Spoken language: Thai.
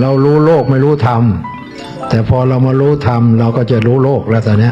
เรารู้โลกไม่รู้ธรรม แต่พอเรามารู้ธรรม เราก็จะรู้โลกแล้วตอนนี้